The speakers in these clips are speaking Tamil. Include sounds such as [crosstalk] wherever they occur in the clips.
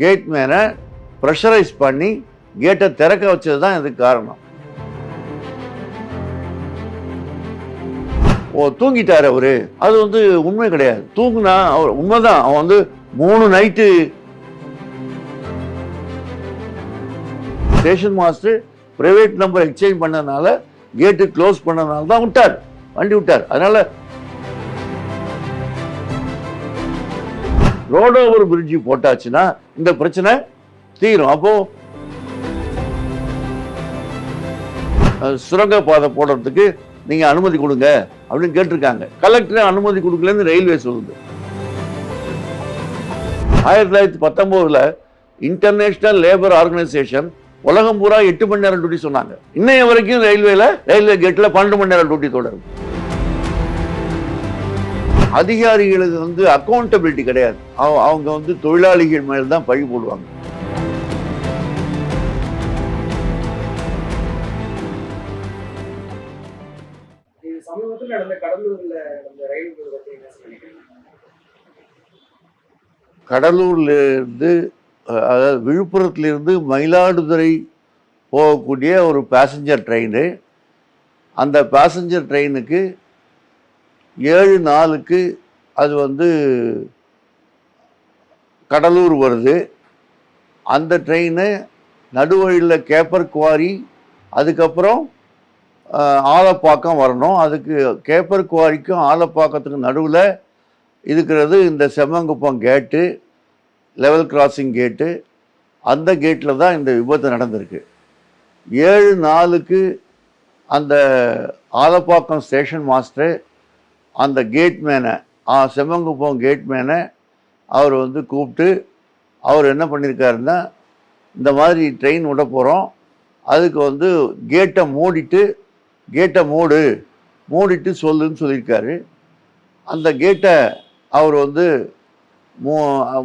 கேட் மேலே ப்ரெஷரைஸ் பண்ணி கேட்டை திறக்க வச்சது தான் இதுக்கு காரணம். ஓ தூங்கிட்டார் அவர். அது வந்து உண்மை கிடையாது. தூங்குனா அவர் உண்மைதான். அவன் வந்து மூணு night station master private number exchange பண்ணதுனால கேட்டு க்ளோஸ் பண்ணதுனால தான் விட்டார். வண்டி விட்டார். அதனால ரோட் ஓவர் பிரிட்ஜ் போட்டாச்சுன்னா இந்த பிரச்சனை தீரும். அப்போ சுரங்கப்பாதை போடுறதுக்கு நீங்க அனுமதி கொடுங்க அப்படின்னு கேட்டிருக்காங்க. கலெக்டர் அனுமதி கொடுக்கலன்னு ரயில்வே சொல்லுது. ஆயிரத்தி தொள்ளாயிரத்தி பத்தொன்பதுல இன்டர்நேஷனல் லேபர் ஆர்கனைசேஷன் உலகம் பூரா எட்டு மணி நேரம் டியூட்டி சொன்னாங்க. இன்னைய வரைக்கும் ரயில்வேல ரயில்வே கேட்ல பன்னெண்டு மணி நேரம் டியூட்டி தொடரும் அதிகாரிகளுக்கு வந்து அக்கௌண்டபிலிட்டி கிடையாது. அவ- அவங்க வந்து தொழிலாளிகள் மேல தான் பழி போடுவாங்க. கடலூர்ல இருந்து அதாவது விழுப்புரத்துல இருந்து மயிலாடுதுறை போகக்கூடிய ஒரு பேசஞ்சர் ட்ரெயின் அந்த பேசஞ்சர் ட்ரெயினுக்கு ஏழு நாளுக்கு அது வந்து கடலூர் வருது. அந்த ட்ரெயினு நடுவழியில் கேப்பர் குவாரி அதுக்கப்புறம் ஆலப்பாக்கம் வரணும். அதுக்கு கேப்பர் குவாரிக்கும் ஆலப்பாக்கத்துக்கும் நடுவில் இருக்கிறது இந்த செம்மங்குப்பம் கேட்டு லெவல் கிராசிங் கேட்டு அந்த கேட்டில் தான் இந்த விபத்து நடந்திருக்கு. ஏழு நாளுக்கு அந்த ஆலப்பாக்கம் ஸ்டேஷன் மாஸ்டர் அந்த கேட் மேனை செம்மங்குப்பம் கேட் மேனை அவர் வந்து கூப்பிட்டு அவர் என்ன பண்ணியிருக்காருன்னா இந்த மாதிரி ட்ரெயின் விட போகிறோம் அதுக்கு வந்து கேட்டை மூடிட்டு கேட்டை மூடு மூடிட்டு சொல்லுன்னு சொல்லியிருக்காரு. அந்த கேட்டை அவர் வந்து மூ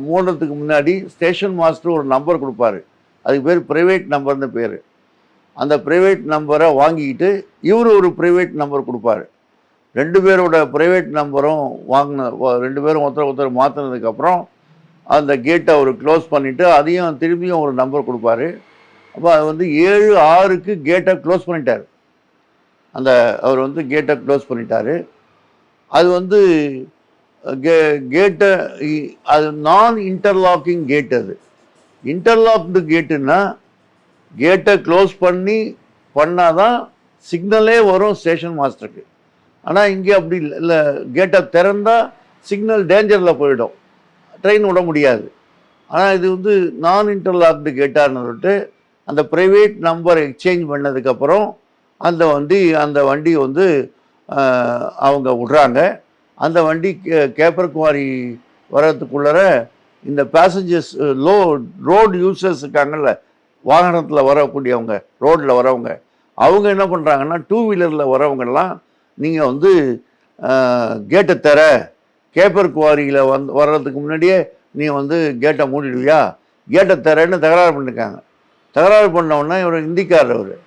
மூடுறதுக்கு முன்னாடி ஸ்டேஷன் மாஸ்டர் ஒரு நம்பர் கொடுப்பாரு. அதுக்கு பேர் ப்ரைவேட் நம்பர்னு பேர். அந்த ப்ரைவேட் நம்பரை வாங்கிக்கிட்டு இவர் ஒரு ப்ரைவேட் நம்பர் கொடுப்பாரு. ரெண்டு பேரோட ப்ரைவேட் நம்பரும் வாங்கின ரெண்டு பேரும் ஒருத்தர் ஒருத்தர் மாற்றினதுக்கப்புறம் அந்த கேட்டை அவர் க்ளோஸ் பண்ணிவிட்டு அதையும் திரும்பியும் ஒரு நம்பர் கொடுப்பாரு. அப்போ அது வந்து ஏழு ஆறுக்கு கேட்டை க்ளோஸ் பண்ணிட்டார். அந்த அவர் வந்து கேட்டை க்ளோஸ் பண்ணிட்டார். அது வந்து கே கேட்டை அது நான் இன்டர்லாக்கிங் கேட் அது. இன்டர்லாக்டு கேட்டுன்னா கேட்டை க்ளோஸ் பண்ணி பண்ணால் தான் சிக்னலே வரும் ஸ்டேஷன் மாஸ்டருக்கு ஆனால் இங்கே அப்படி இல்லை இல்லை கேட்டை திறந்தால் சிக்னல் டேஞ்சரில் போயிடும். ட்ரெயின் விட முடியாது. ஆனால் இது வந்து நான் இன்டர்லாக்டு கேட்டார்னு சொல்லிட்டு அந்த ப்ரைவேட் நம்பர் எக்ஸ்சேஞ்ச் பண்ணதுக்கப்புறம் அந்த வண்டி அந்த வண்டி வந்து அவங்க விட்றாங்க. அந்த வண்டி கே- கேப்பர் குவாரி வர்றதுக்குள்ளர இந்த பேசஞ்சர்ஸ் லோ ரோடு யூசர்ஸ் இருக்காங்கல்ல வாகனத்தில் வரக்கூடியவங்க ரோட்டில் வரவங்க அவங்க என்ன பண்ணுறாங்கன்னா டூ வீலரில் வரவங்கெல்லாம் நீங்கள் வந்து கேட்டை தர கேப்பர் குவாரியில் வந் வர்றதுக்கு முன்னாடியே நீ வந்து கேட்டை மூடிடுவியா? கேட்டை தரேன்னு தகராறு பண்ணிருக்காங்க. தகராறு பண்ண உடனே இவர் இந்திக்காரர் அவர்.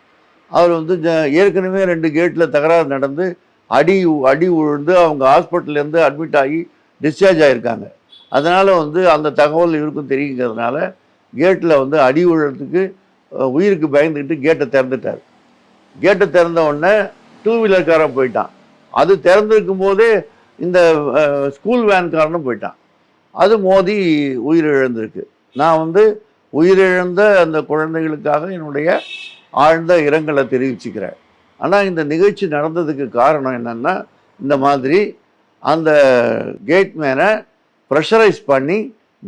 அவர் வந்து ஜ- ஏற்கனவே ரெண்டு கேட்டில் தகராறு நடந்து அடி அடி உழுந்து அவங்க ஹாஸ்பிட்டல்லேருந்து அட்மிட் ஆகி டிஸ்சார்ஜ் ஆகியிருக்காங்க அதனால் வந்து அந்த தகவல் இவருக்கும் தெரியுங்கிறதுனால கேட்டில் வந்து அடி விழுறதுக்கு உயிருக்கு பயந்துக்கிட்டு கேட்டை திறந்துட்டார். கேட்டை திறந்த உடனே டூ வீலர்காரன் போயிட்டான். அது திறந்திருக்கும் போதே இந்த ஸ்கூல் வேன்காரனும் போயிட்டான். அது மோதி உயிரிழந்திருக்கு. நான் வந்து உயிரிழந்த அந்த குழந்தைகளுக்காக என்னுடைய ஆழ்ந்த இரங்கலை தெரிவிச்சுக்கிறேன். ஆனால் இந்த நிகழ்ச்சி நடந்ததுக்கு காரணம் என்னென்னா இந்த மாதிரி அந்த கேட் மேனை ப்ரெஷரைஸ் பண்ணி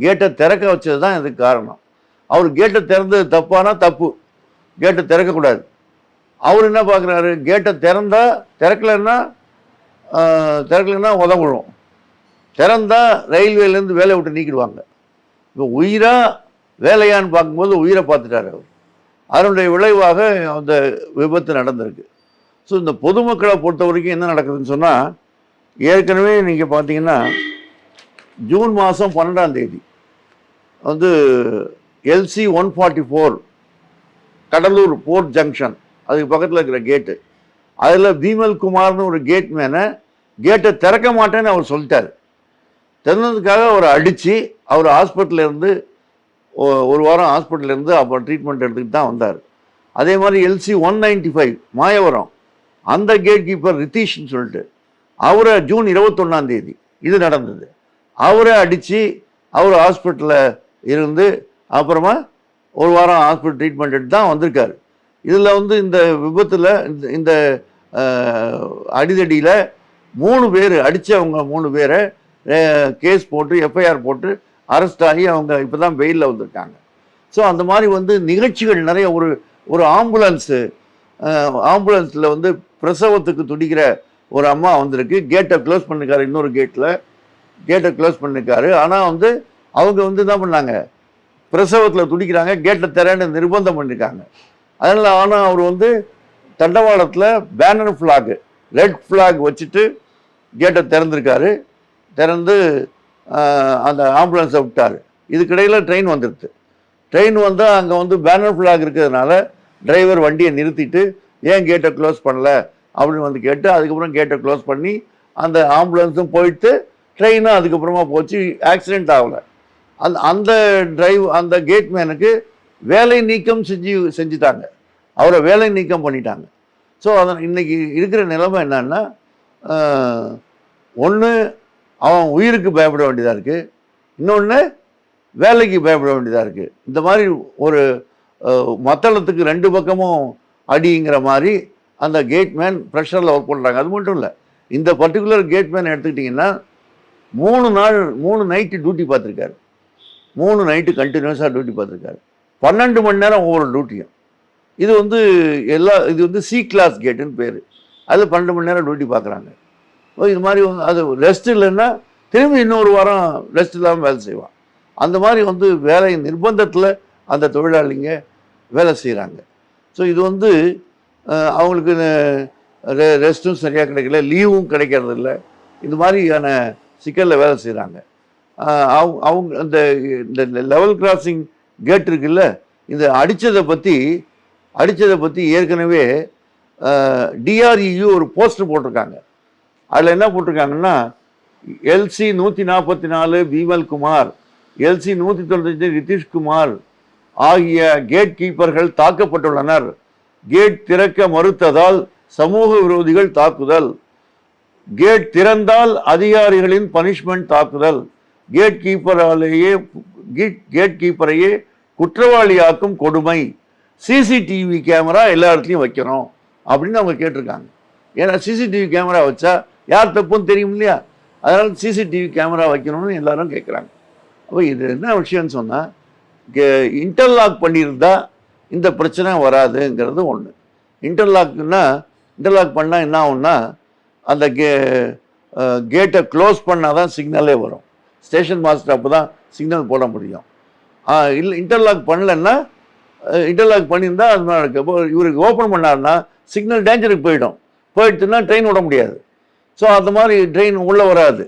கேட்டை திறக்க வச்சது தான் இதுக்கு காரணம். அவர் கேட்டை திறந்தது தப்பானா? தப்பு. கேட்டை திறக்கக்கூடாது. அவர் என்ன பார்க்குறாரு? கேட்டை திறந்தா திறக்கலைன்னா திறக்கலன்னா திறக்கலைன்னா உதவிடும் திறந்தா ரயில்வேலேருந்து வேலையை விட்டு நீக்கிடுவாங்க. இப்போ உயிராக வேலையான்னு பார்க்கும்போது உயிரை பார்த்துட்டாரு அவர். அதனுடைய விளைவாக அந்த விபத்து நடந்திருக்கு. ஸோ இந்த பொதுமக்களை பொறுத்த வரைக்கும் என்ன நடக்குதுன்னு சொன்னால் ஏற்கனவே நீங்கள் பார்த்தீங்கன்னா ஜூன் மாதம் பன்னெண்டாம் தேதி வந்து LC one forty four Cuddalore port junction அதுக்கு பக்கத்தில் இருக்கிற கேட்டு அதில் பீமல் குமார்னு ஒரு கேட் மேனை கேட்டை திறக்க மாட்டேன்னு அவர் சொல்லிட்டார். திறந்ததுக்காக அவரை அடித்து அவர் ஹாஸ்பிட்டலேருந்து ஒரு வாரம் ஹாஸ்பிட்டலேருந்து அப்புறம் ட்ரீட்மெண்ட் எடுத்துக்கிட்டு தான் வந்தார். அதே மாதிரி LC one ninety five Mayavaram. அந்த கேட் கீப்பர் ரித்தீஷ்னு சொல்லிட்டு அவரை ஜூன் இருபத்தொன்னாந்தேதி இது நடந்தது. அவரை அடித்து அவர் ஹாஸ்பிட்டலில் இருந்து அப்புறமா ஒரு வாரம் ஹாஸ்பிட்டல் ட்ரீட்மெண்ட் எடுத்து தான் வந்திருக்காரு. இதில் வந்து இந்த விபத்தில் இந்த இந்த அடிதடியில் மூணு பேர் அடித்தவங்க மூணு பேரை கேஸ் போட்டு எஃப்ஐஆர் போட்டு அரெஸ்ட் ஆகி அவங்க இப்போ தான் வெயிலில் வந்திருக்காங்க. ஸோ அந்த மாதிரி வந்து நிகழ்ச்சிகள் நிறைய ஒரு ஒரு ஆம்புலன்ஸு ஆம்புலன்ஸில் வந்து பிரசவத்துக்கு துடிக்கிற ஒரு அம்மா வந்திருக்கு. கேட்டை க்ளோஸ் பண்ணிருக்காரு இன்னொரு கேட்டில் கேட்டை க்ளோஸ் பண்ணிருக்காரு. ஆனால் வந்து அவங்க வந்து என்ன பண்ணாங்க? பிரசவத்தில் துடிக்கிறாங்க கேட்டை தரேன்னு நிர்பந்தம் பண்ணியிருக்காங்க அதனால் ஆனால் அவர் வந்து தண்டவாளத்தில் பேனர் ஃப்ளாக் ரெட் ஃப்ளாக் வச்சுட்டு கேட்டை திறந்திருக்காரு. திறந்து அந்த ஆம்புலன்ஸை விட்டார். இதுக்கிடையில் ட்ரெயின் வந்துடுது ட்ரெயின் வந்தால் அங்கே வந்து பேனர் ஃப்ளாக் இருக்கிறதுனால டிரைவர் வண்டியை நிறுத்திட்டு ஏன் கேட்டை க்ளோஸ் பண்ணல? அப்படின்னு வந்து கேட்டு அதுக்கப்புறம் கேட்டை க்ளோஸ் பண்ணி அந்த ஆம்புலன்ஸும் போயிட்டு ட்ரெயினும் அதுக்கப்புறமா போச்சு. ஆக்சிடெண்ட் ஆகலை. அந்த அந்த டிரைவ் அந்த கேட்மேனுக்கு வேலை நீக்கம் செஞ்சு செஞ்சுட்டாங்க. அவரை வேலை நீக்கம் பண்ணிட்டாங்க. ஸோ அதன் இன்னைக்கு இருக்கிற நிலைமை என்னன்னா ஒன்று அவன் உயிருக்கு பயப்பட வேண்டியதாக இருக்குது இன்னொன்று வேலைக்கு பயப்பட வேண்டியதாக இருக்குது இந்த மாதிரி ஒரு மத்தளத்துக்கு ரெண்டு பக்கமும் அடிங்கிற மாதிரி அந்த கேட்மேன் ப்ரெஷரில் ஒர்க் பண்ணுறாங்க அது மட்டும் இல்லை இந்த பர்டிகுலர் கேட்மேன் எடுத்துக்கிட்டிங்கன்னா மூணு நாள் மூணு நைட்டு டியூட்டி பார்த்துருக்காரு. மூணு நைட்டு கண்டினியூஸாக டியூட்டி பார்த்துருக்காரு. பன்னெண்டு மணி நேரம் ஒவ்வொரு டியூட்டியும் இது வந்து எல்லா இது வந்து சி கிளாஸ் கேட்டுன்னு பேர். அது பன்னெண்டு மணி நேரம் டியூட்டி பார்க்குறாங்க இது மாதிரி வந்து அது ரெஸ்ட் இல்லைன்னா திரும்பி இன்னொரு வாரம் ரெஸ்ட் இல்லாமல் வேலை செய்வான். அந்த மாதிரி வந்து வேலை நிர்பந்தத்தில் அந்த தொழிலாளிங்க வேலை செய்கிறாங்க ஸோ இது வந்து அவங்களுக்கு ரெஸ்ட்டும் சரியாக கிடைக்கல லீவும் கிடைக்கிறது இல்லை இந்த மாதிரியான சிக்கலில் வேலை செய்கிறாங்க அவங்க அவங்க அந்த இந்த லெவல் கிராசிங் கேட் இருக்குல்ல இந்த அடித்ததை பற்றி அடித்ததை பற்றி ஏற்கனவே டிஆர்இயு ஒரு போஸ்டர் போட்டிருக்காங்க. அதில் என்ன போட்டிருக்காங்கன்னா எல்சி நூற்றி நாற்பத்தி நாலு பீமல் குமார் எல்சி நூற்றி தொண்ணூத்தஞ்சு நிதிஷ்குமார் ஆகிய கேட் கீப்பர்கள் தாக்கப்பட்டுள்ளனர். கேட் திறக்க மறுத்ததால் சமூக விரோதிகள் தாக்குதல். கேட் திறந்தால் அதிகாரிகளின் பனிஷ்மெண்ட் தாக்குதல். கேட் கீப்பராலேயே கேட் கேட் கீப்பரையே குற்றவாளியாக்கும் கொடுமை. சிசிடிவி கேமரா எல்லா இடத்துலையும் வைக்கணும் அப்படின்னு அவங்க கேட்டிருக்காங்க. ஏன்னா சிசிடிவி கேமரா வச்சா யார் தப்புன்னு தெரியும் இல்லையா? அதனால் சிசிடிவி கேமரா வைக்கணும்னு எல்லாரும் கேட்குறாங்க அப்போ இது என்ன விஷயம்னு சொன்னால் இன்டர்லாக் பண்ணியிருந்தா இந்த பிரச்சனை வராதுங்கிறது ஒன்று இன்டர்லாக்னா இன்டர்லாக் பண்ணால் என்ன ஆகும்னா அந்த கே கேட்டை க்ளோஸ் பண்ணால் தான் சிக்னலே வரும். ஸ்டேஷன் மாஸ்டர் அப்போ தான் சிக்னல் போட முடியும். இல்லை இன்டர்லாக் பண்ணலன்னா இன்டர்லாக் பண்ணியிருந்தால் அது மாதிரி இருக்குது இப்போ இவருக்கு ஓப்பன் பண்ணாருன்னா சிக்னல் டேஞ்சருக்கு போயிடும். போயிடுச்சுன்னா ட்ரெயின் விட முடியாது. ஸோ அந்த மாதிரி ட்ரெயின் உள்ளே வராது.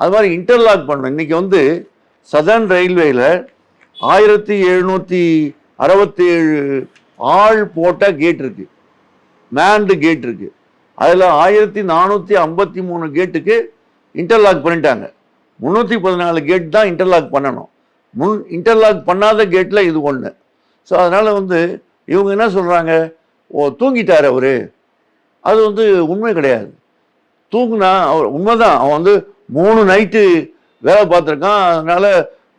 அது மாதிரி இன்டர்லாக் பண்ணணும். இன்றைக்கி வந்து சதர்ன் ரயில்வேயில் ஆயிரத்தி எழுநூற்றி அறுபத்தேழு ஆள் போட்ட கேட் இருக்குது மேண்டு கேட் இருக்குது அதில் ஆயிரத்தி நானூற்றி ஐம்பத்தி மூணு கேட்டுக்கு இன்டர்லாக் பண்ணிட்டாங்க. முந்நூற்றி பதினாலு கேட் தான் இன்டர்லாக் பண்ணணும். முன் இன்டர்லாக் பண்ணாத கேட்டில் இது ஒன்று ஸோ அதனால் வந்து இவங்க என்ன சொல்கிறாங்க ஓ தூங்கிட்டார் அவர். அது வந்து உண்மை கிடையாது. தூங்குனா அவர் உண்மைதான். அவன் வந்து மூணு நைட்டு வேலை பார்த்துருக்கான். அதனால்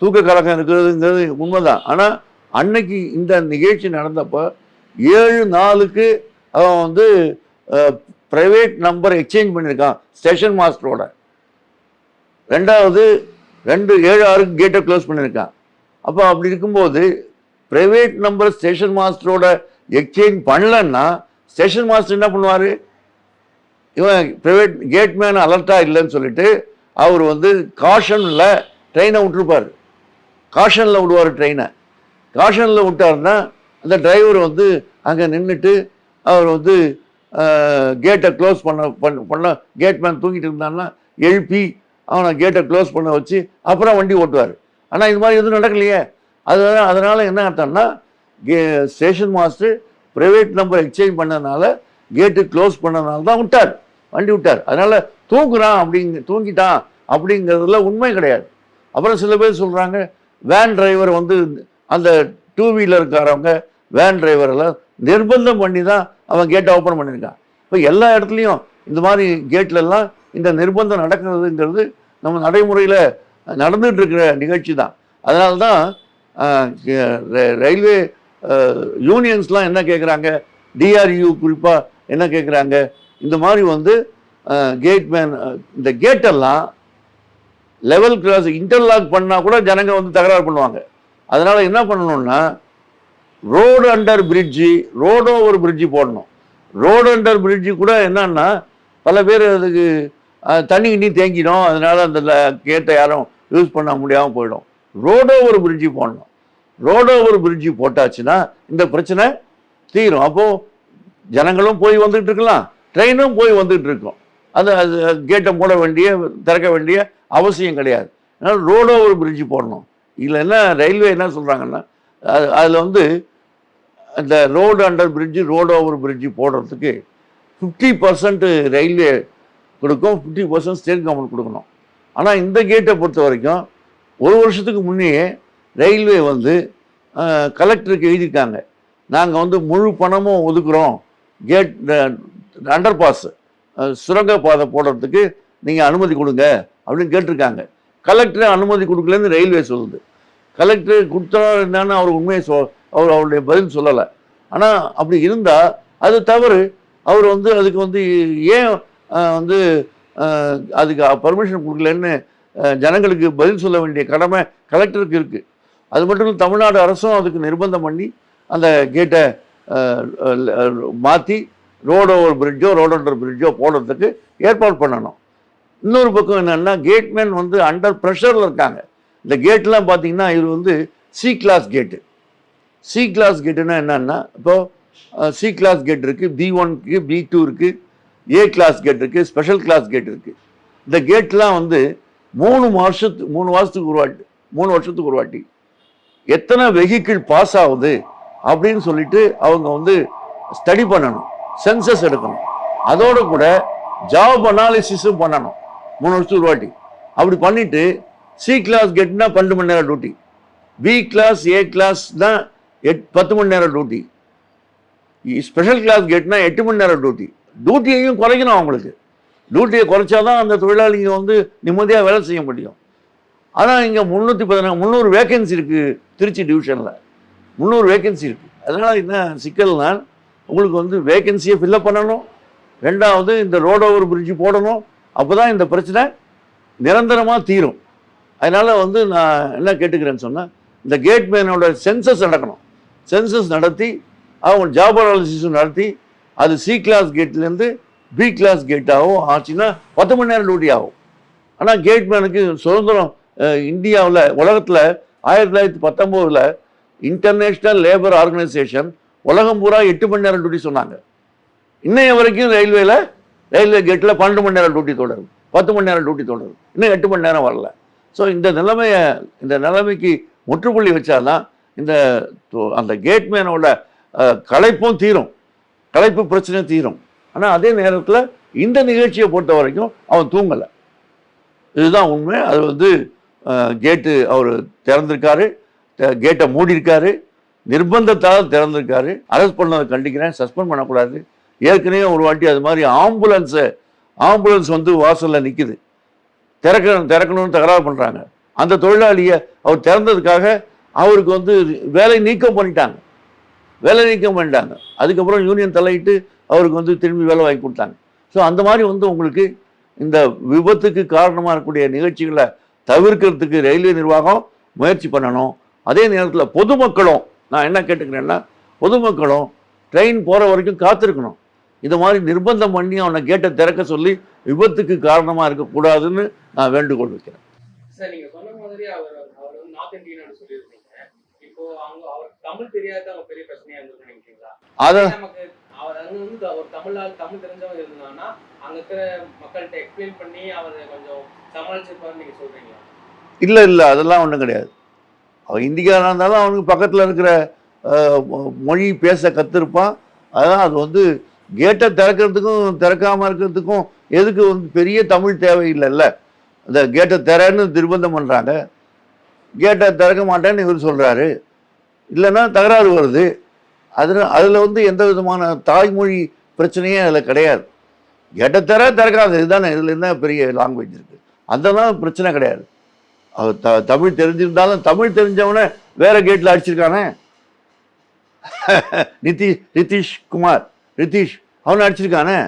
தூக்க கலக்கம் இருக்கிறதுங்கிறது உண்மைதான். ஆனால் அன்னைக்கு இந்த நிகழ்ச்சி நடந்தப்போ ஏழு நாளுக்கு அவன் வந்து ப்ரைவேட் நம்பர் எக்ஸ்சேஞ்ச் பண்ணியிருக்கான் ஸ்டேஷன் மாஸ்டரோட ரெண்டாவது ரெண்டு ஏழு ஆறு கேட்டை க்ளோஸ் பண்ணியிருக்கான் அப்போ அப்படி இருக்கும்போது ப்ரைவேட் நம்பர் ஸ்டேஷன் மாஸ்டரோட எக்ஸ்சேஞ்ச் பண்ணலன்னா ஸ்டேஷன் மாஸ்டர் என்ன பண்ணுவார்? இவன் ப்ரைவேட் கேட்மேன் அலர்ட்டாக இல்லைன்னு சொல்லிட்டு அவர் வந்து காஷனில் ட்ரெயினை விட்டுருப்பார். காஷனில் விடுவார் ட்ரெயினை காஷனில் விட்டாருன்னா அந்த டிரைவர் வந்து அங்கே நின்றுட்டு அவர் வந்து கேட்டை க்ளோஸ் பண்ண பண்ண பண்ண கேட்மேன் தூங்கிட்டு இருந்தாருன்னா எழுப்பி அவனை கேட்டை க்ளோஸ் பண்ண வச்சு அப்புறம் வண்டி ஓட்டுவார். ஆனால் இது மாதிரி எதுவும் நடக்கலையே. அதனால அதனால் என்ன அர்த்தம்னா K station master private number exchange பண்ணதுனால கேட்டு க்ளோஸ் பண்ணதுனால தான் விட்டார். வண்டி விட்டார். அதனால் தூங்குறான் அப்படிங்க தூங்கிட்டான் அப்படிங்கிறதுல உண்மை கிடையாது. அப்புறம் சில பேர் சொல்கிறாங்க வேன் டிரைவர் வந்து அந்த டூ வீலருக்காரவங்க வேன் டிரைவரெல்லாம் நிர்பந்தம் பண்ணி தான் அவன் கேட்டை ஓப்பன் பண்ணியிருக்கான் இப்போ எல்லா இடத்துலையும் இந்த மாதிரி கேட்லெல்லாம் இந்த நிர்பந்தம் நடக்கிறதுங்கிறது நம்ம நடைமுறையில் நடந்துட்டு இருக்கிற நிகழ்ச்சி தான் அதனால தான் ரயில்வே யூனியன்ஸ்லாம் என்ன கேட்குறாங்க டிஆர்யூ குறிப்பாக என்ன கேட்குறாங்க இந்த மாதிரி வந்து கேட்மேன் இந்த கேட்டெல்லாம் லெவல் கிராஸ் இன்டர்லாக் பண்ணால் கூட ஜனங்க வந்து தகராறு பண்ணுவாங்க. அதனால் என்ன பண்ணணும்னா road under bridge road over bridge போடணும். ரோடு அண்டர் பிரிட்ஜி கூட என்னன்னா பல பேர் அதுக்கு தண்ணி கிண்ணி தேங்கிடும். அதனால் அந்த கேட்டை யாரும் யூஸ் பண்ண முடியாமல் போயிடும். ரோடோவர் ஓவர் பிரிட்ஜி போடணும். ரோடோவர் ஓவர் பிரிட்ஜி போட்டாச்சுன்னா இந்த பிரச்சனை தீரும். அப்போது ஜனங்களும் போய் வந்துகிட்டு இருக்கலாம். ட்ரெயினும் போய் வந்துகிட்டு இருக்கும். அது அது கேட்டை மூட வேண்டிய திறக்க வேண்டிய அவசியம் கிடையாது. அதனால் ரோடோவர் ஓவர் பிரிட்ஜி போடணும். இதில் என்ன ரயில்வே என்ன சொல்கிறாங்கன்னா அது அதில் வந்து இந்த road under bridge road over bridge போடுறதுக்கு ஃபிஃப்டி பர்சன்ட் ரயில்வே கொடுக்கும் ஃபிஃப்டி பர்சன்ட் ஸ்டேட் கவர்மெண்ட் கொடுக்கணும். ஆனால் இந்த கேட்டை பொறுத்த வரைக்கும் ஒரு வருஷத்துக்கு முன்னையே ரயில்வே வந்து கலெக்டருக்கு எழுதியிருக்காங்க. நாங்கள் வந்து முழு பணமும் ஒதுக்குறோம். கேட் அண்டர் பாஸ் சுரங்கப்பாதை போடுறதுக்கு நீங்கள் அனுமதி கொடுங்க அப்படின்னு கேட்டிருக்காங்க. கலெக்டர் அனுமதி கொடுக்கலன்னு ரயில்வே சொல்லுது. கலெக்டர் கொடுத்தா என்னன்னு அவர் உண்மையை சொ அவர் அவருடைய பதில் சொல்லலை. ஆனால் அப்படி இருந்தால் அது தவறு. அவர் வந்து அதுக்கு வந்து ஏன் வந்து அதுக்கு பர்மிஷன் கொடுக்கலன்னு ஜனங்களுக்கு பதில் சொல்ல வேண்டிய கடமை கலெக்டருக்கு இருக்குது அது மட்டும் இல்லை தமிழ்நாடு அரசும் அதுக்கு நிர்பந்தம் பண்ணி அந்த கேட்டை மாற்றி ரோடு ஓவர் பிரிட்ஜோ ரோடு பிரிட்ஜோ போடுறதுக்கு ஏற்பாடு பண்ணணும். இன்னொரு பக்கம் என்னென்னா கேட்மேன் வந்து அண்டர் ப்ரெஷரில் இருக்காங்க. இந்த கேட்லாம் பார்த்தீங்கன்னா இது வந்து C class gate C class கேட்டுன்னா என்னன்னா இப்போ சி கிளாஸ் கேட் இருக்குது பி ஒன் இருக்குது பி டூ இருக்குது ஏ கிளாஸ் கேட் இருக்குது ஸ்பெஷல் கிளாஸ் கேட் இருக்குது இந்த கேட்லாம் வந்து மூணு வருஷத்து மூணு மாதத்துக்கு ஒரு வாட்டி மூணு வருஷத்துக்கு ஒரு வாட்டி. எத்தனை வெஹிக்கிள் பாஸ் ஆகுது அப்படின்னு சொல்லிட்டு அவங்க வந்து ஸ்டடி பண்ணணும் சென்சஸ் எடுக்கணும். அதோடு கூட ஜாப் அனாலிசிஸும் பண்ணணும் மூணு வருஷத்துக்கு ஒரு வாட்டி. அப்படி பண்ணிவிட்டு சி கிளாஸ் கேட்னா பன்னெண்டு மணி நேரம் duty B class A class தான் எட் பத்து மணி நேரம் டியூட்டி ஸ்பெஷல் கிளாஸ் கேட்னா எட்டு மணி நேரம் டியூட்டி டியூட்டியையும் குறைக்கணும் அவங்களுக்கு. டியூட்டியை குறைச்சாதான் அந்த தொழிலாளிங்க வந்து நிம்மதியாக வேலை செய்ய முடியும். ஆனால் இங்கே முந்நூற்றி பதினாறு முந்நூறு வேக்கன்சி இருக்குது திருச்சி டிவிஷனில் முந்நூறு வேகன்சி இருக்குது அதனால் என்ன சிக்கல்னால் உங்களுக்கு வந்து வேக்கன்சியை ஃபில்லப் பண்ணணும். ரெண்டாவது இந்த ரோட் ஓவர் பிரிட்ஜ் போடணும். அப்போ தான் இந்த பிரச்சனை நிரந்தரமாக தீரும். அதனால் வந்து நான் என்ன கேட்டுக்கிறேன்னு சொன்னால் இந்த கேட்மேனோட சென்சஸ் நடக்கணும். சென்சஸ் நடத்தி அவங்க ஜாப் அனாலிசிஸும் நடத்தி அது சி கிளாஸ் கேட்லேருந்து பி கிளாஸ் கேட்டாகவும் ஆச்சுன்னா பத்து மணி நேரம் டியூட்டி ஆகும். ஆனால் கேட்மேனுக்கு சுதந்திரம் இந்தியாவில் உலகத்தில் ஆயிரத்தி தொள்ளாயிரத்தி பத்தொம்போதில் இன்டர்நேஷ்னல் லேபர் ஆர்கனைசேஷன் உலகம் பூரா எட்டு மணி நேரம் டியூட்டி சொன்னாங்க. இன்னைய வரைக்கும் ரயில்வேல ரயில்வே கேட்டில் பன்னெண்டு மணி நேரம் டியூட்டி தொடரும் பத்து மணி நேரம் டியூட்டி தொடரும் இன்னும் எட்டு மணி நேரம் வரல. ஸோ இந்த நிலைமையை இந்த நிலைமைக்கு முற்றுப்புள்ளி வச்சாதான் இந்த தொ- அந்த கேட்மேனோட களைப்பும் தீரும். களைப்பு பிரச்சனை தீரும். ஆனால் அதே நேரத்தில் இந்த நிகழ்ச்சியை பொறுத்த வரைக்கும் அவன் தூங்கலை. இதுதான் உண்மை. அது வந்து கேட்டு அவர் திறந்திருக்காரு. கேட்டை மூடியிருக்காரு. நிர்பந்தத்தால் திறந்திருக்காரு. அரெஸ்ட் பண்ணதை கண்டிக்கிறேன். சஸ்பெண்ட் பண்ணக்கூடாது. ஏற்கனவே ஒரு வாட்டி அது மாதிரி ஆம்புலன்ஸை ஆம்புலன்ஸ் வந்து வாசலில் நிற்குது திறக்கணும் திறக்கணும்னு தகராறு பண்ணுறாங்க அந்த தொழிலாளியை அவர் திறந்ததுக்காக அவருக்கு வந்து வேலை நீக்கம் பண்ணிட்டாங்க. வேலை நீக்கம் பண்ணிட்டாங்க. அதுக்கப்புறம் யூனியன் தலையிட்டு அவருக்கு வந்து திரும்பி வேலை வாங்கி கொடுத்தாங்க. ஸோ அந்த மாதிரி வந்து உங்களுக்கு இந்த விபத்துக்கு காரணமாக இருக்கக்கூடிய நிகழ்ச்சிகளை தவிர்க்கிறதுக்கு ரயில்வே நிர்வாகம் முயற்சி பண்ணணும். அதே நேரத்தில் பொதுமக்களும் நான் என்ன கேட்டுக்கிறேன்னா பொதுமக்களும் ட்ரெயின் போகிற வரைக்கும் காத்திருக்கணும். இந்த மாதிரி நிர்பந்தம் பண்ணி அவனை கேட்டை திறக்க சொல்லி விபத்துக்கு காரணமாக இருக்கக்கூடாதுன்னு நான் வேண்டுகோள் வைக்கிறேன். சார் நீங்கள் சொன்ன மாதிரி அவர் அவர் வந்து நார்த் இந்தியன் சொல்லியிருக்கீங்க இப்போ அவங்க அவர் தமிழ் தெரியாத அவங்க பெரிய பிரச்சனையா இருந்திருக்கும் நினைக்கிறீங்களா? அதை நமக்கு அவர் அங்க வந்து ஒரு தமிழால் தமிழ் தெரிஞ்சவங்க இருந்தாங்கன்னா அங்க இருக்கிற மக்கள்கிட்ட எக்ஸ்பிளைன் பண்ணி அவர் கொஞ்சம் சமாளிச்சிருப்பாருன்னு நீங்க சொல்றீங்களா? இல்லை இல்லை அதெல்லாம் ஒன்றும் கிடையாது. அவன் இந்திக்காரனாக இருந்தாலும் அவனுக்கு பக்கத்தில் இருக்கிற மொழி பேச கற்றுருப்பான் அதான் அது வந்து கேட்டை திறக்கிறதுக்கும் திறக்காமல் இருக்கிறதுக்கும் எதுக்கு வந்து பெரிய தமிழ் தேவையில்லைல்ல. இந்த கேட்டை திறன்னு நிர்பந்தம் பண்ணுறாங்க கேட்டை திறக்க மாட்டேன்னு இவர் சொல்கிறாரு இல்லைன்னா தகராறு வருது. அதில் அதில் வந்து எந்த விதமான தாய்மொழி பிரச்சனையே அதில் கிடையாது. எட்டத்தர திறக்காது. இதுதானே இதில் என்ன பெரிய லாங்குவேஜ் இருக்குது அதெல்லாம் பிரச்சனை கிடையாது. அவர் த தமிழ் தெரிஞ்சிருந்தாலும் தமிழ் தெரிஞ்சவனை வேற கேட்டில் அடிச்சிருக்கானே. [laughs] நிதிஷ் நிதிஷ் குமார் நிதிஷ் அவனை அடிச்சிருக்கானே.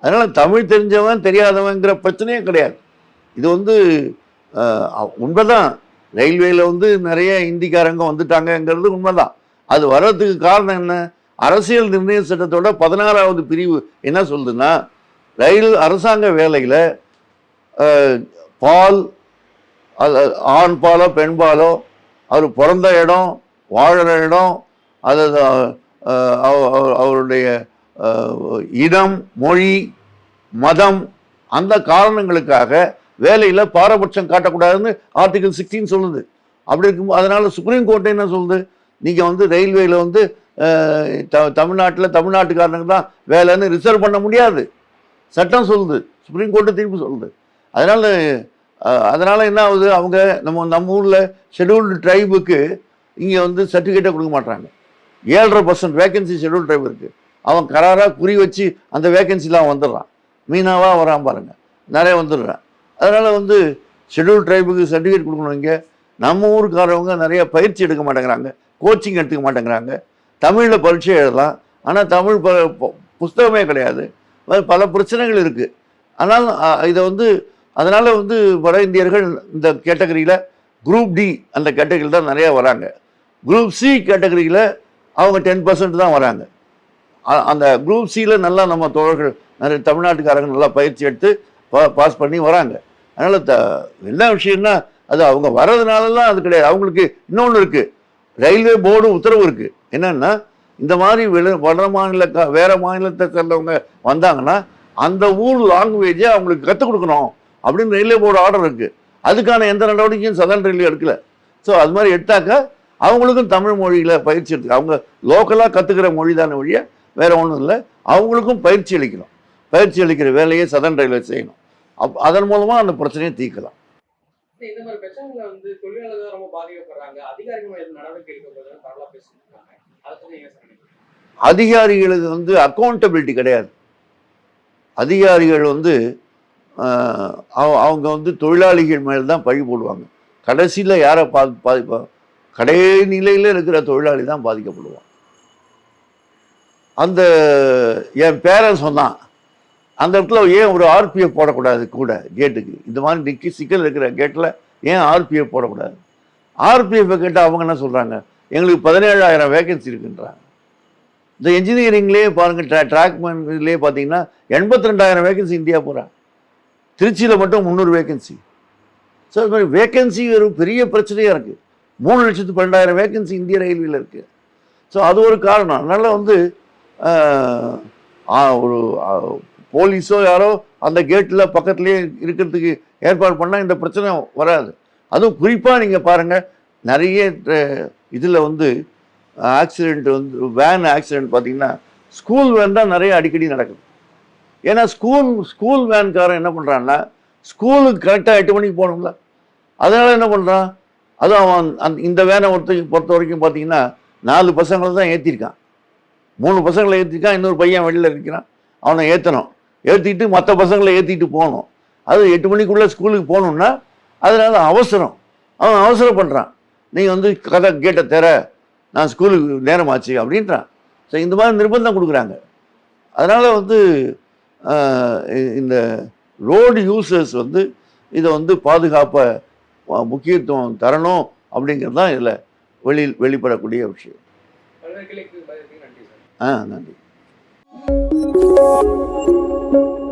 அதனால் தமிழ் தெரிஞ்சவன் தெரியாதவங்கிற பிரச்சனையே கிடையாது. இது வந்து உண்மைதான். ரயில்வேல வந்து நிறைய இந்திக்காரங்க வந்துட்டாங்கங்கிறது உண்மைதான். அது வர்றதுக்கு காரணம் என்ன? அரசியல் நிர்ணய சட்டத்தோட பதினாறாவது பிரிவு என்ன சொல்லுதுன்னா ரயில் அரசாங்க வேலையில் பால் அது ஆண் பாலோ பெண் பாலோ அவர் பிறந்த இடம் வாழுற இடம் அது அவருடைய இடம் மொழி மதம் அந்த காரணங்களுக்காக வேலையில் பாரபட்சம் காட்டக்கூடாதுன்னு ஆர்டிகல் சிக்ஸ்டீன் சொல்லுது. அப்படி இருக்கும் அதனால சுப்ரீம் கோர்ட் என்ன சொல்லுது? நீங்கள் வந்து ரயில்வேயில் வந்து த தமிழ்நாட்டில் தமிழ்நாட்டுக்காரனுக்கு தான் வேலைன்னு ரிசர்வ் பண்ண முடியாது. சட்டம் சொல்லுது. சுப்ரீம் கோர்ட்டு தீர்ப்பு சொல்லுது. அதனால் அதனால் என்ன ஆகுது? அவங்க நம்ம நம்ம ஊரில் ஷெட்யூல்டு ட்ரைபுக்கு இங்கே வந்து சர்டிஃபிகேட்டை கொடுக்க மாட்டாங்க ஏழரை பர்சன்ட் வேகன்சி ஷெட்யூல் ட்ரைப் இருக்குது அவன் கராராக குறி வச்சு அந்த வேகன்சிலாம் வந்துடுறான். மீனாவாக வரான் பாருங்கள் நிறைய வந்துடுறான். அதனால் வந்து ஷெட்யூல் ட்ரைபுக்கு சர்டிஃபிகேட் கொடுக்கணும் இங்கே. நம்ம ஊருக்காரவங்க நிறைய பயிற்சி எடுக்க மாட்டேங்கிறாங்க. கோச்சிங் எடுத்துக்க மாட்டேங்கிறாங்க. தமிழில் பரீட்சை எழுதலாம். ஆனால் தமிழ் ப புஸ்தகமே கிடையாது. அது பல பிரச்சனைகள் இருக்குது ஆனால் இதை வந்து அதனால் வந்து வட இந்தியர்கள் இந்த கேட்டகரியில் குரூப் டி அந்த கேட்டகரியில் தான் நிறையா வராங்க. குரூப் சி கேட்டகரியில் அவங்க டென் பர்சன்ட் தான் வராங்க. அந்த குரூப் சியில் நல்லா நம்ம தோழர்கள் நிறைய தமிழ்நாட்டுக்காரங்க நல்லா பயிற்சி எடுத்து பா பாஸ் பண்ணி வராங்க. அதனால் த என்ன விஷயம்னா அது அவங்க வர்றதுனாலலாம் அது கிடையாது. அவங்களுக்கு இன்னொன்று இருக்குது ரயில்வே போர்டு உத்தரவு இருக்குது என்னென்னா இந்த மாதிரி வெளி வட மாநில வேறு மாநிலத்தை சேர்ந்தவங்க வந்தாங்கன்னா அந்த ஊர் லாங்குவேஜை அவங்களுக்கு கற்றுக் கொடுக்கணும் அப்படின்னு ரயில்வே போர்டு ஆர்டர் இருக்குது அதுக்கான எந்த நடவடிக்கையும் சதன் ரயில்வே எடுக்கல. ஸோ அது மாதிரி எடுத்தாக்கா அவங்களுக்கும் தமிழ் மொழியில் பயிற்சி எடுத்து அவங்க லோக்கலாக கற்றுக்கிற மொழி தானே ஒழிய வேறு ஒன்றும் இல்லை. அவங்களுக்கும் பயிற்சி அளிக்கணும். பயிற்சி அளிக்கிற வேலையை சதன் ரயில்வே செய்யணும். அப் அதன் மூலமாக அந்த பிரச்சனையை தீர்க்கலாம். இந்த மாதிரி பிரச்சனைகளை வந்து தொழிலாளர்கள் ரொம்ப பாதிக்கப்படுறாங்க. அதிகாரிகள் நடவடிக்கை அதை அதிகாரிகளுக்கு வந்து அக்கௌண்டபிலிட்டி கிடையாது. அதிகாரிகள் வந்து அவங்க வந்து தொழிலாளிகள் மேல் தான் பழி போடுவாங்க. கடைசியில் யாரை பா பாதிப்பா கடைநிலையில் இருக்கிற தொழிலாளி தான் பாதிக்கப்படுவான். அந்த என் பேரன் சொன்னான் அந்த இடத்துல ஏன் ஒரு ஆர்பிஎஃப் போடக்கூடாது கூட கேட்டுக்கு? இந்த மாதிரி நிக்கி சிக்கல் இருக்கிற கேட்டில் ஏன் ஆர்பிஎஃப் போடக்கூடாது? ஆர்பிஎஃப் கேட்டால் அவங்க என்ன சொல்கிறாங்க எங்களுக்கு பதினேழாயிரம் வேகன்சி இருக்குன்றாங்க. இந்த இன்ஜினியரிங்லேயே பாருங்கள் ட்ரா ட்ராக்மேன் இதுலேயே பார்த்தீங்கன்னா எண்பத்தி ரெண்டாயிரம் வேகன்சி இந்தியா போகிறான் திருச்சியில் மட்டும் முந்நூறு வேகன்சி ஸோ இது மாதிரி வேகன்சி ஒரு பெரிய பிரச்சனையாக இருக்குது மூணு லட்சத்து பன்னெண்டாயிரம் வேகன்சி இந்திய ரயில்வேல இருக்குது ஸோ அது ஒரு காரணம். அதனால் வந்து ஒரு போலீஸோ யாரோ அந்த கேட்டில் பக்கத்துலேயே இருக்கிறதுக்கு ஏற்பாடு பண்ணால் இந்த பிரச்சனை வராது. அதுவும் குறிப்பாக நீங்கள் பாருங்கள் நிறைய இதில் வந்து ஆக்சிடெண்ட் வந்து வேன் ஆக்சிடெண்ட் பார்த்தீங்கன்னா ஸ்கூல் வேன் தான் நிறைய அடிக்கடி நடக்குது. ஏன்னா ஸ்கூல் ஸ்கூல் வேன்காரன் என்ன பண்ணுறான்னா ஸ்கூலுக்கு கரெக்டாக எட்டு மணிக்கு போகணும்ல. அதனால் என்ன பண்ணுறான்? அதுவும் அவன் அந்த இந்த வேனை ஒருத்த பொறுத்த வரைக்கும் பார்த்தீங்கன்னா நாலு பசங்களை தான் ஏற்றிருக்கான். மூணு பசங்களை ஏற்றிருக்கான் இன்னொரு பையன் வெளியில் இருக்கிறான். அவனை ஏற்றணும். ஏற்றிட்டு மற்ற பசங்களை ஏற்றிட்டு போகணும். அது எட்டு மணிக்குள்ளே ஸ்கூலுக்கு போகணுன்னா அதனால அவசரம். அவன் அவசரம் பண்ணுறான் நீங்கள் வந்து கதை கேட்ட தெர நான் ஸ்கூலுக்கு நேரமாச்சு அப்படின்றான். ஸோ இந்த மாதிரி நிர்பந்தம் கொடுக்குறாங்க. அதனால் வந்து இந்த ரோடு யூசர்ஸ் வந்து இதை வந்து பாதுகாப்பை முக்கியத்துவம் தரணும் அப்படிங்கிறது தான் இதில் வெளி வெளிப்படக்கூடிய விஷயம். ஆ நன்றி. Thank you.